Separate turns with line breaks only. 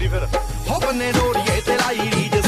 ਚੱਲੀ ਫਿਰ।
ਹੋ ਬੰਨੇ ਡੋਰੀਏ ਤੇ ਲਾਈ ਰੀਜ